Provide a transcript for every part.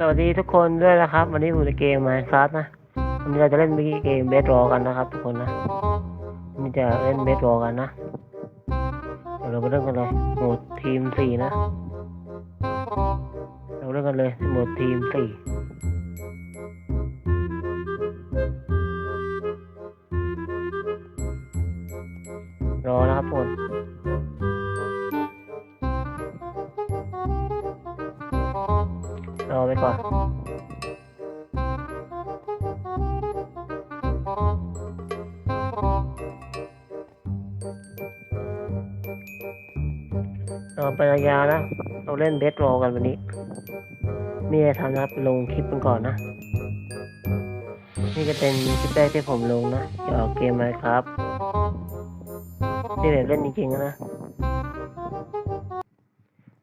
สวัสดีทุกคนด้วยนะครับ วันนี้ผมจะเกม Minecraft นะวันนี้เราจะเล่นเกมเบสรอกันนะครับ ทุกคนนะวันนี้จะเล่นเบสรอกันนะเดี๋ยวเราไปเริ่มกันเลยโหมดทีมสี่นะ เราเริ่มกันเลยโหมดทีมสี่ เรอไประยะนะ เราเล่นเบสรอกันวันนี้ นี่จะทำนะครับลงคลิปกันก่อนนะ นี่จะเป็นคลิปแรกที่ผมลงนะเกี่ยวกับเกมไหมครับ นี่แบบเล่นจริงๆนะ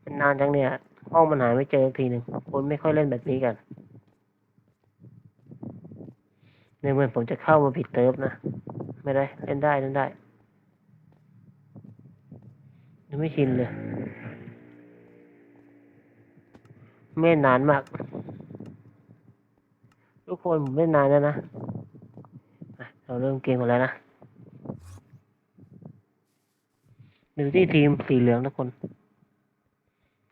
เป็นนานจังเนี่ย ห้องมันหาไม่เจอทีหนึ่งคนไม่ค่อยเล่นแบบนี้กัน ในเมื่อผมจะเข้ามาผิดเติร์ฟนะ ไม่ได้ เล่นได้เล่นได้ ยังไม่ชินเลย ไม่นานมาก ทุกคนผมเล่นนานแล้วนะอะเราเริ่มเกมกันแล้วนะดูที่ทีมสีเหลืองทุกคน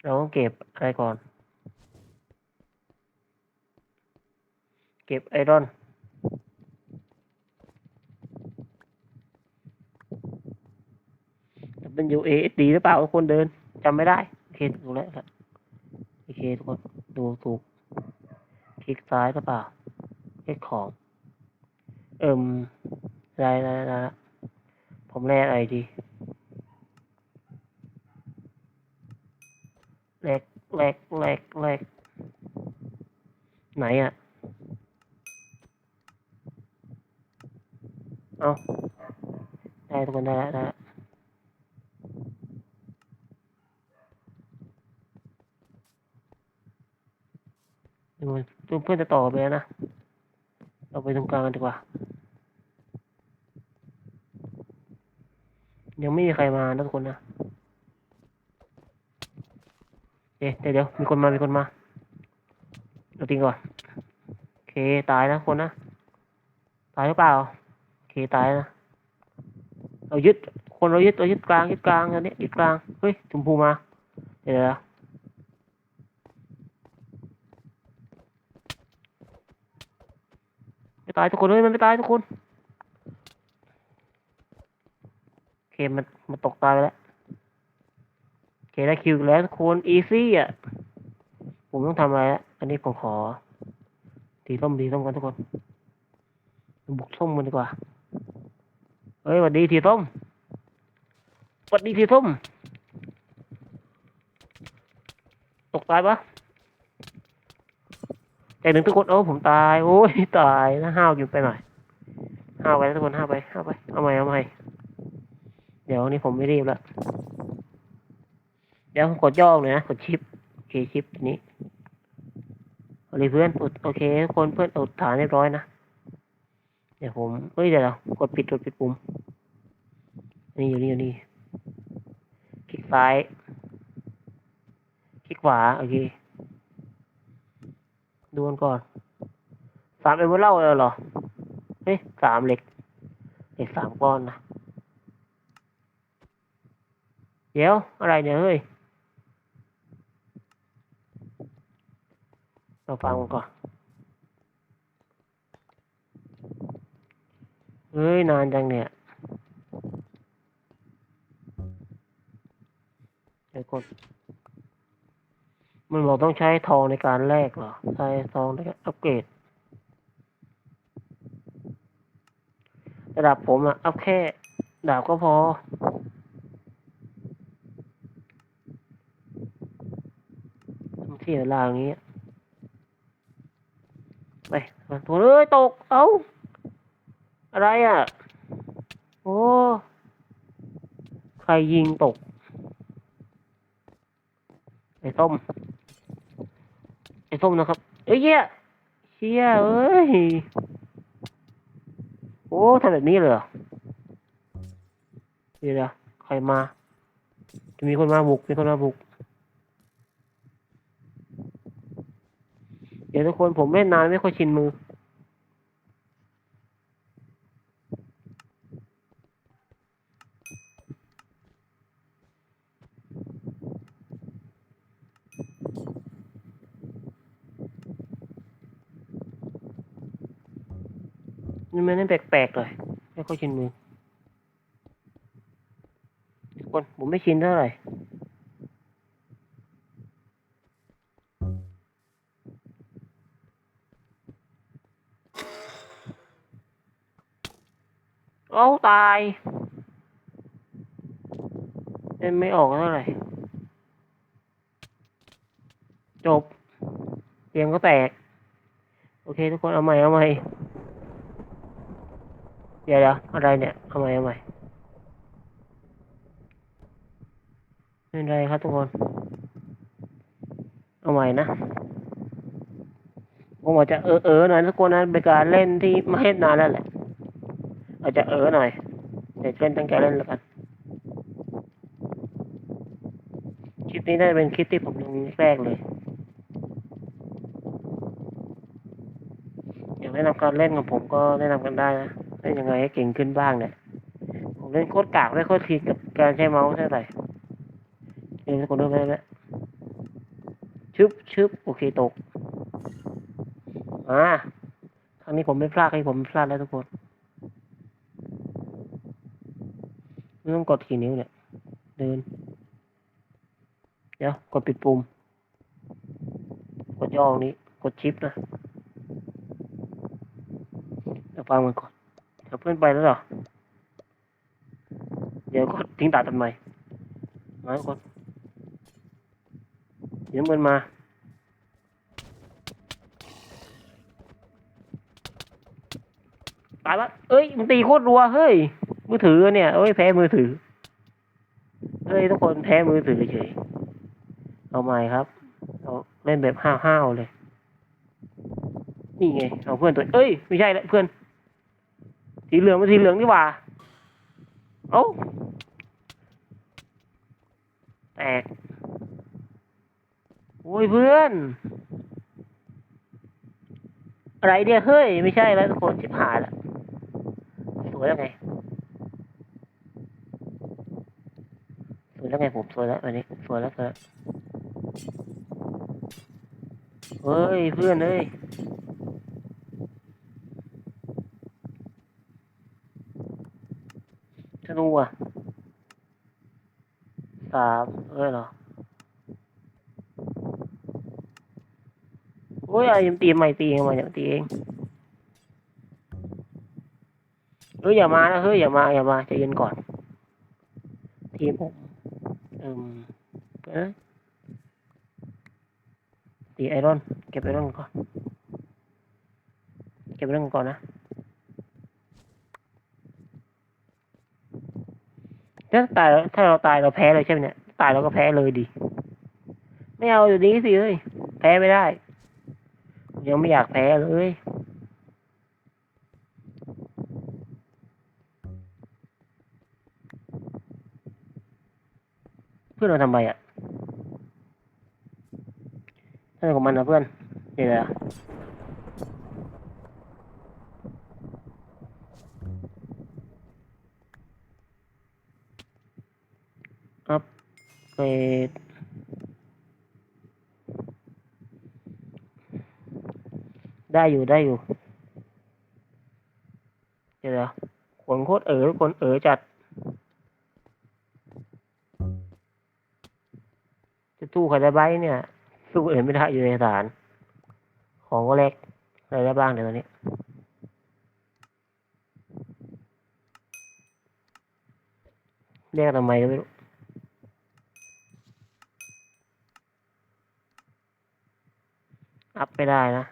เราต้องเก็บอะไรก่อน เก็บไอรอน เป็น UASD หรือเปล่าทุกคนเดินจำไม่ได้โอเคถูกแล้วครับโอเคทุกคนดูถูกคลิกซ้ายหรือเปล่าคลิกของ เอิ่มได้ได้ได้ละผมแลกอะไรดีแลกแลกแลกแลกไหนอะเอาได้ทุกคนได้แล้วได้แล้ว เดี๋ยวเพื่อนจะต่อไปนะ เราไปตรงกลางกันดีกว่า ยังไม่มีใครมานะทุกคนนะเอ๊ะเดี๋ยวเดี๋ยวมีคนมา มีคนมาเราทิ้งก่อน โอเค ตายนะคนนะ ตายหรือเปล่า โอเค ตายนะ เรายึด คนเรายึดเรายึดกลาง ยึดกลางตอนนี้ยึดกลาง เฮ้ยชมพูมา เดี๋ยวเดี๋ยวไม่ ตายทุกคนเฮ้ยมันไม่ตายทุกคนโอเคมันมันตกตายไปแล้วโอเคได้คิวแล้วทุกคนอีซี่อะผมต้องทำอะไรละอันนี้ผมขอสีส้มสีส้มกันทุกคนบุกส้มกันดีกว่าเฮ้ยสวัสดีสีส้มสวัสดีสีส้มตกตายปะ ใจหนึ่งทุกคนโอ้ผมตายโอ้ยตายนะห้าวกินไปหน่อยห้าวไปทุกคนห้าวไปห้าวไปเอาใหม่เอาใหม่เดี๋ยวนี้ผมไม่รีบแล้วเดี๋ยวผมกดย่อเลยนะกดชิปโอเคชิปนี้โอเคเพื่อนอุดโอเคคนเพื่อนอุดฐานเรียบร้อยนะเดี๋ยวผมเฮ้ยเดี๋ยวเรากดปิดกดปิดปุ่มนี่อยู่นี่อยู่นี่คลิกซ้าย คลิกขวาโอเค ดูกันก่อนสามเอเวอร์เล่าเหรอเฮ้ยสามเหล็กเหล็กสามก้อนนะเดี๋ยวอะไรเนี่ยเฮ้ยเราฟังก่อนเฮ้ย นานจังเนี่ยเดี๋ยวกด มันบอกต้องใช้ทองในการแลกเหรอ ใช้ทองในการอัปเกรด ระดับผมอะอัพแค่ดาบก็พอเสียเวลาอย่างนี้ ไปตัวเอ้ยตก เอ้า อะไรอะ โอ้ ใครยิงตก ไอ้ส้ม อ้ส้มนะครับ เอ้ยเหี้ยเชี่ยเอ้ย โอ้ทำแบบนี้เลยเหรอเดี๋ยวใครมา จะมีคนมาบุก มีคนมาบุก เดี๋ยวทุกคนผมเล่นนานไม่ค่อยชินมือ นี่ มันแปลกๆเลยไม่ค่อยชินมือทุกคนผมไม่ชินเท่าไหร่เอาตายเล่นไม่ออกเท่าไหร่จบเตียงก็แตก โอเคทุกคนเอาใหม่เอาใหม่ เดี๋ยวเดี๋ยวอะไรเนี่ยเอาใหม่เอาใหม่ไม่เป็นไรครับทุกคน เอาใหม่นะผมอาจจะเออเออหน่อยทุกคนนะเป็นการเล่นที่ไม่เล่นนานแล้วแหละอาจจะเออหน่อยเดี๋ยวเล่นตั้งใจเล่นแล้วกันคลิปนี้น่าจะเป็นคลิปที่ผมลงแรกเลยอยากแนะนำการเล่นของผมก็แนะนำกันได้นะ เล่นยังไงให้เก่งขึ้นบ้างเนี่ยผมเล่นโคตรกากไม่โคตรทีกับการใช้เมาส์เท่าไหร่เล่นคนดูไปแล้วชึบชึบโอเคตกอ่าครั้งนี้ผมไม่พลาดครั้งนี้ผมไม่พลาดแล้วทุกคนไม่ต้องกดกี่นิ้วเนี่ย เดิน เดี๋ยว กดปิดปุ่ม กดย่อตรงนี้ กดชิปนะเดี๋ยวฟังมันก่อน เดี๋ยวเพื่อนไปแล้วเหรอ เดี๋ยวก็ทิ้งตาทำไมมาทุกคนเดี๋ยวมันมา ตายละ เอ้ยมันตีโคตรรัว เฮ้ย มือถือเนี่ย เอ้ยแพ้มือถือ เฮ้ยทุกคนแพ้มือถือเฉย เอาใหม่ครับเราเล่นแบบห้าวๆเลย นี่ไง เอาเพื่อนตัว เอ้ย ไม่ใช่ละเพื่อน สีเหลืองมันสีเหลืองนี่หว่า เอ้าแตก โอ้ยเพื่อน อะไรเนี่ย เฮ้ย ไม่ใช่แล้วทุกคนชิบหายละสวยแล้วไง สวยแล้วไงผมสวยแล้ววันนี้สวยแล้วสวยแล้วเฮ้ย เพื่อนเอ้ย นูอะสามเอ้ยเหรอโอ้ยไอ้ยังตีใหม่ตีเองมาอย่าตีเองเฮ้ยอย่ามานะเฮ้ยอย่ามาอย่ามาใจเย็นก่อน ทีมผมเอืมเอ้ยตีไอรอน เก็บไอรอนก่อน เก็บไอรอนก่อนนะ ถ้าตายถ้าเราตายเราแพ้เลยใช่ไหมเนี่ย ตายเราก็แพ้เลยดิ ไม่เอาอยู่นี้สิเฮ้ย แพ้ไม่ได้ ยังไม่อยากแพ้เลยเพื่อนเราทำไมอะท่านของมันนะเพื่อนเดี๋ยวนะอัพเกรด ได้อยู่ได้อยู่ เดี๋ยวนะขนโคตรเอ๋อคนเอ๋อจัด จะสู้ใครได้บ้างเนี่ย สู้อื่นไม่ได้อยู่ในฐาน ของก็เล็กอะไรได้บ้างเดี๋ยวตอนนี้เรียกทำไมก็ไม่รู้อัพไม่ได้นะ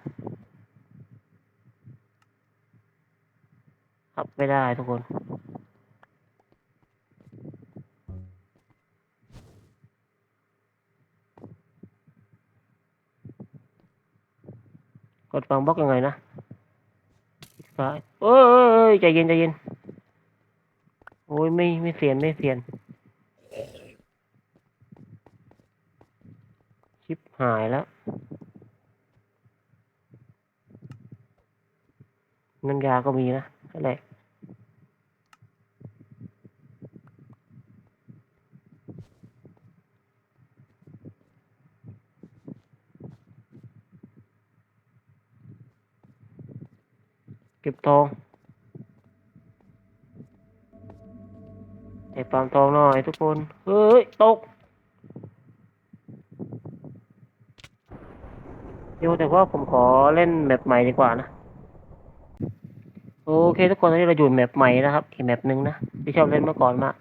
อัพไม่ได้ทุกคน กดฟังบล็อกยังไงนะซ้ายเอ้ยเอ้ยเอ้ยใจเย็นใจเย็น โอ้ยไม่ไม่เสียนไม่เสียน ชิปหายแล้วน้ำยาก็มีนะนั่นแหละ บทองไอ้ปาล์มทองหน่อยทุกคน เฮ้ย ตกเดี๋ยวแต่ว่าผมขอเล่นแมปใหม่ดีกว่านะ โอเค ทุกคนตอนนี้เราอยู่แมปใหม่นะครับ อีกแมปหนึ่งนะ ที่ชอบเล่นเมื่อก่อนมาก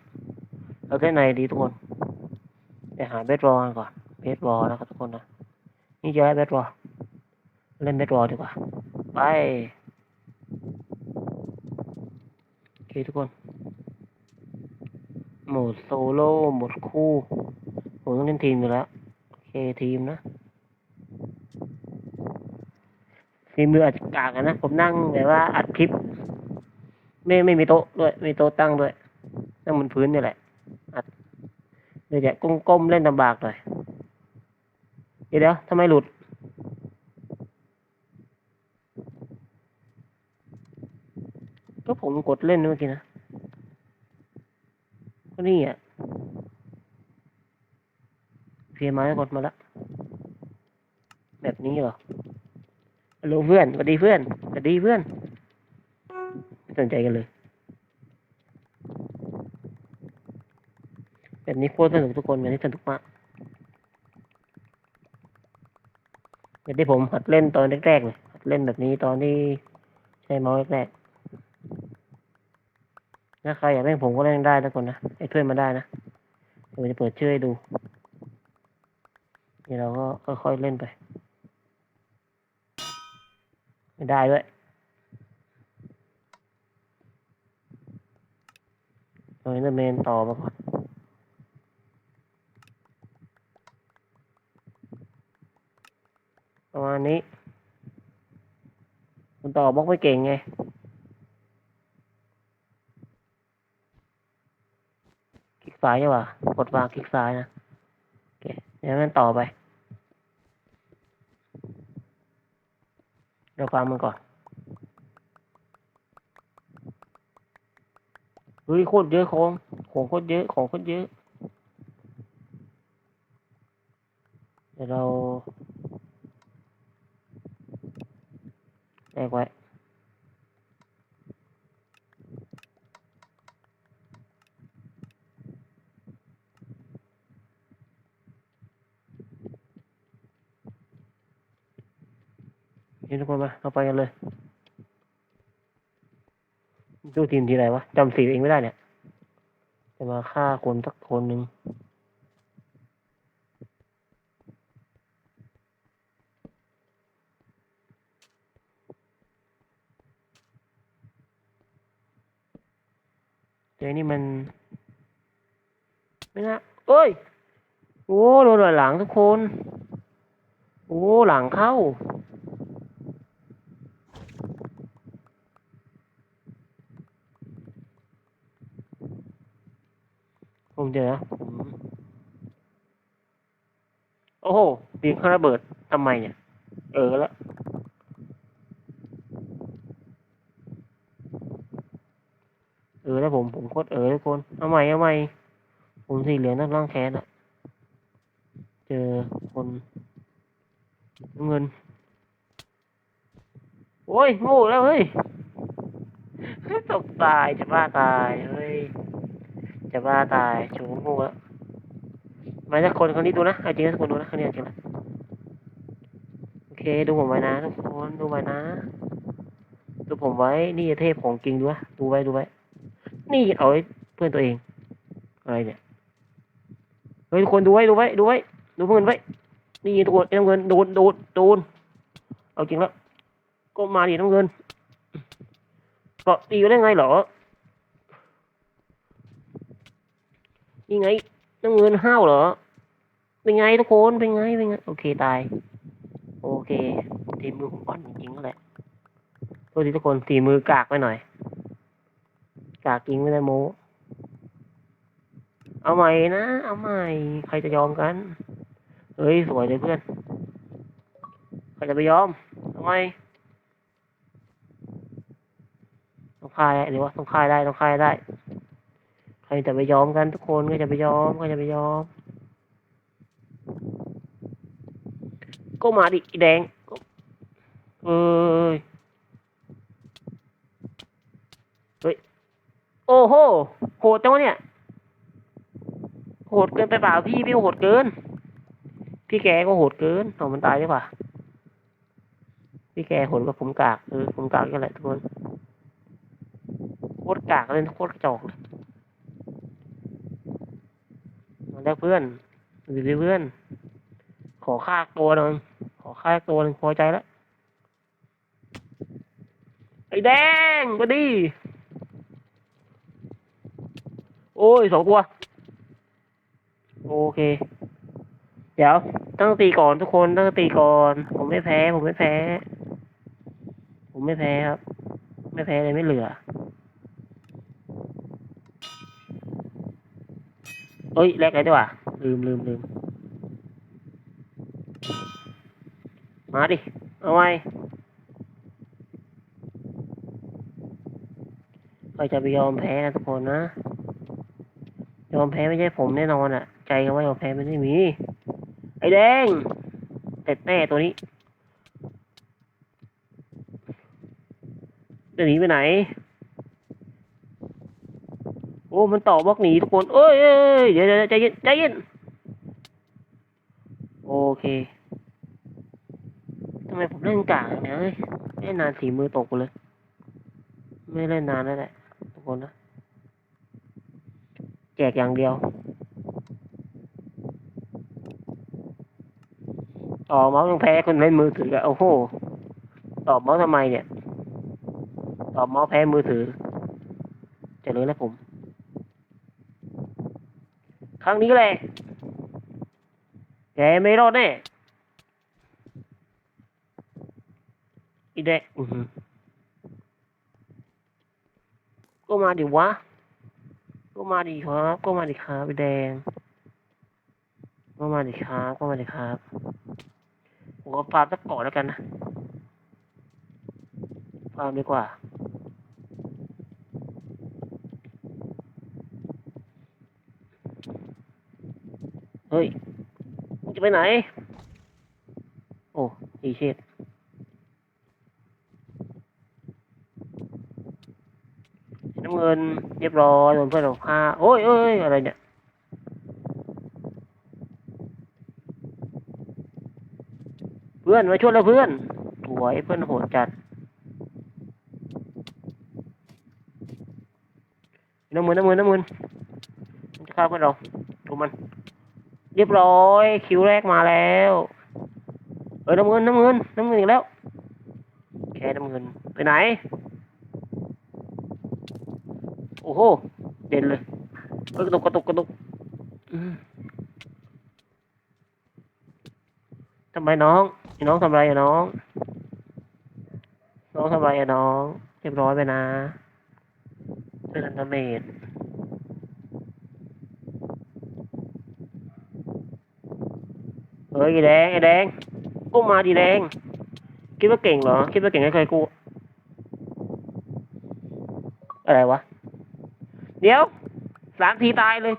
เราเล่นไหนดีทุกคน ไปหาเบสบอลก่อนเบสบอลนะครับทุกคนนะ นี่เจะได้เบสบอลเล่นเบสบอลดีกว่า ไป โอเคทุกคน โหมดโซโล่โหมดคู่ผมต้องเล่นทีมอยู่แล้ว โอเคทีมนะฝีมืออาจจะกากนะ ผมนั่งแบบว่าอัดคลิป ไม่ไม่มีโต๊ะด้วยไม่มีโต๊ะตั้งด้วย นั่งบนพื้นนี่แหละ อัดเลยจะก้มๆเล่นลำบากหน่อยเดี๋ยวทำไมหลุด ก็ผมกดเล่นเมื่อกี้นะก็นี่อะเพียมาแล้วกดมาละแบบนี้เหรอฮัลโหลเพื่อนสวัสดีเพื่อนสวัสดีเพื่อนไม่สนใจกันเลย แบบนี้โคตรสนุกทุกคนแบบนี้สนุกมากแบบที่ผมหัดเล่นตอนแรกๆเลยหัดเล่นแบบนี้ตอนที่ใช้เมาส์แรกๆ ถ้าใครอยากเล่นผมก็เล่นได้ทุกคนนะไอ้เพื่อนมาได้นะเดี๋ยวผมจะเปิดชื่อให้ดูเดี๋ยวเราก็ค่อยๆเล่นไป ไม่ได้ด้วยเอาเตอร์เมนต่อมาก่อนประมาณนี้คุณต่อบล็อกไม่เก่งไง คลิก ซ้ายใช่ป่ะกดวางคลิกซ้ายนะโอเคเดี๋ยวมันต่อไปเดี๋ยวฟังมันก่อนเฮ้ยโคตรเยอะของของโคตรเยอะของโคตรเยอะ เดี๋ยวเราแลกไว้ นี่ทุกคนมาเราไปกันเลย ดูทีมทีไหนวะจำสีเองไม่ได้เนี่ย จะมาฆ่าคนสักคนหนึ่งเดี๋ยวนี้มัน ไม่นะเอ้ย โอ้โดนหลังทุกคน โอ้หลังเข้า ผมเดี๋ยวนะผมโอ้โหปีนข้างระเบิดทำไมเนี่ย เออแล้วเออแล้วผมผมโคตรเออทุกคนเอาใหม่เอาใหม่ผมสีเหลืองนักล่างแคสอะเจอคนเงิน โอ้ยโง่แล้วเฮ้ยตกตายจะบ้าตายเฮ้ย จะบ้าตายชูโง่แล้วมาจากคนคนนี้ดูนะเอาจริงนะคนดูนะคนนี้จริงนะโอเคดูผมไว้นะทุกคนดูไว้นะ ดูผมไว้นี่เทพของจริงดูวะดูไว้ดูไว้ นี่เอาไว้เพื่อนตัวเองอะไรเนี่ยเฮ้ยทุกคนดูไว้ดูไว้ดูไว้ดูเพื่อนไว้นี่ทุกคนไอ้น้ำเงินโดนโดนโดนเอาจริงแล้วก็มาดิน้ำเงินก็ตีได้ไงเหรอ นี่ไงน้ำเงินห้าวเหรอ เป็นไงทุกคน เป็นไง เป็นไง โอเคตาย โอเคทีมมือผมอ่อนจริงๆแหละโทษทีทุกคนทีมือกากไปหน่อย กากจริงไม่ได้โม เอาใหม่นะ เอาใหม่ ใครจะยอมกัน เฮ้ย สวยเลยเพื่อน ใครจะไปยอมทำไมฆ่าได้หรือว่าต้องฆ่าได้ต้องฆ่าได้ ใครจะไปยอมกันทุกคนก็จะไปยอมก็จะไปยอม ก็มาดิอีแดงเอ้ยเฮ้ยโอ้โหโหดจังวะเนี่ยโหดเกินไปเปล่าพี่พี่โหดเกิน พี่แกก็โหดเกินเอามันตายได้ป่ะพี่แกโหดกว่าผมกากเออผมกากกันแหละทุกคนโคตรกากเลยโคตรกระจอกเลย มาแล้วเพื่อนหรือเพื่อน ขอค่าตัวหนึ่งขอค่าตัวหนึ่งพอใจแล้วไอ้แดงมาดิโอ้ยสองตัว โอเค เดี๋ยวตั้งตีก่อนทุกคนตั้งตีก่อน ผมไม่แพ้ ผมไม่แพ้ ผมไม่แพ้ครับ ไม่แพ้เลยไม่เหลือ เอ้ยแลกอะไรดีกว่า ลืมลืมลืมมาดิ เอาไว้ใครจะไปยอมแพ้นะทุกคนนะ ยอมแพ้ไม่ใช่ผมแน่นอนอะ ใจคำว่ายอมแพ้ไมันไม่มี ไอ้แดงเต็ดแน่ตัวนี้จะหนีไปไหน โอ้ มันต่อบล็อกหนีทุกคนเอ้ยเอ้ยเดี๋ยวเดี๋ยวใจเย็นใจเย็น โอเคทำไมผมเล่นกากางเนี่ยเอ้ยเล่นนานสีมือตกเลย ไม่เล่นนานแล้วแหละทุกคนนะ แจกอย่างเดียว ต่อเมาส์ยังแพ้คนเล่นมือถืออะโอ้โห ต่อเมาส์ทำไมเนี่ย ต่อเมาส์แพ้มือถือจะเลยแล้วผม ครั้งนี้แหละ แกไม่รอดแน่ อีเด็กอือหือก็มาดิวะ ก็มาดิครับ ก็มาดิครับอีแดง ก็มาดิครับ ก็มาดิครับ ผมก็ฟาร์มสักก่อนแล้วกันนะฟาร์มดีกว่า เฮ้ยมึงจะไปไหน โอ้อีเชดน้ำเงินเรียบร้อยโดนเพื่อนของผ้าโอ้ยเอ้ยอะไรเนี่ยเพื่อนมาช่วยแล้วเพื่อนสวยเพื่อนโหดจัดน้ำมือน้ำมือน้ำมือมันจะฆ่าเพื่อนเราดูมัน เรียบร้อย คิวแรกมาแล้ว เออน้ำเงินน้ำเงินน้ำเงินอีกแล้ว แค่น้ำเงินไปไหน โอ้โห เด่นเลยเอ้ยกระตุกกระตุกกระตุกอืมทำไมน้องน้องทำไรอะน้อง น้องทำไรอะน้อง เรียบร้อยไปนะเป็นอันเมจ เฮ้ยไอ้แดงไอ้แดงกูมาดีแดง คิดว่าเก่งเหรอ คิดว่าเก่งไม่เคยกูอะไรวะ เดี๋ยวสามทีตายเลย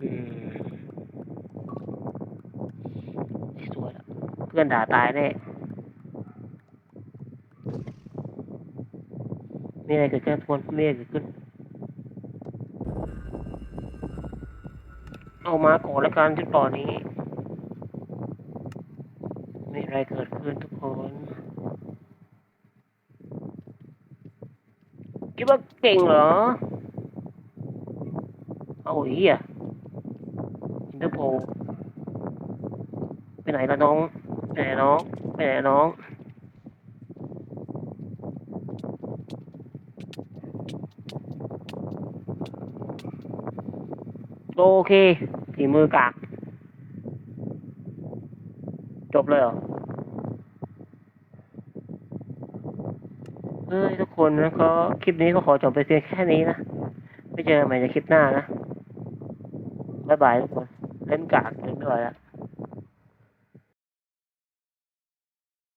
อืมสวยละเพื่อนด่าตายแน่มีอะไรเกิดขึ้นทุกคนมีอะไรเกิดขึ้น เอามาก่อนแล้วกันที่ตอนนี้ อะไรเกิดขึ้นทุกคนคิดว่าเก่งเหรอ เอาเหี้ยอินเตอร์โพลไปไหนละน้องไปไหนน้องไปไหนน้องโอเคฝีมือกากจบเลยเหรอ เอ้ยทุกคนนะก็คลิปนี้ก็ขอจบไปเพียงแค่นี้นะไม่เจอกันใหม่ในคลิปหน้านะบ๊ายบายทุกคนเล่นกากเล่นไม่ไหวแล้ว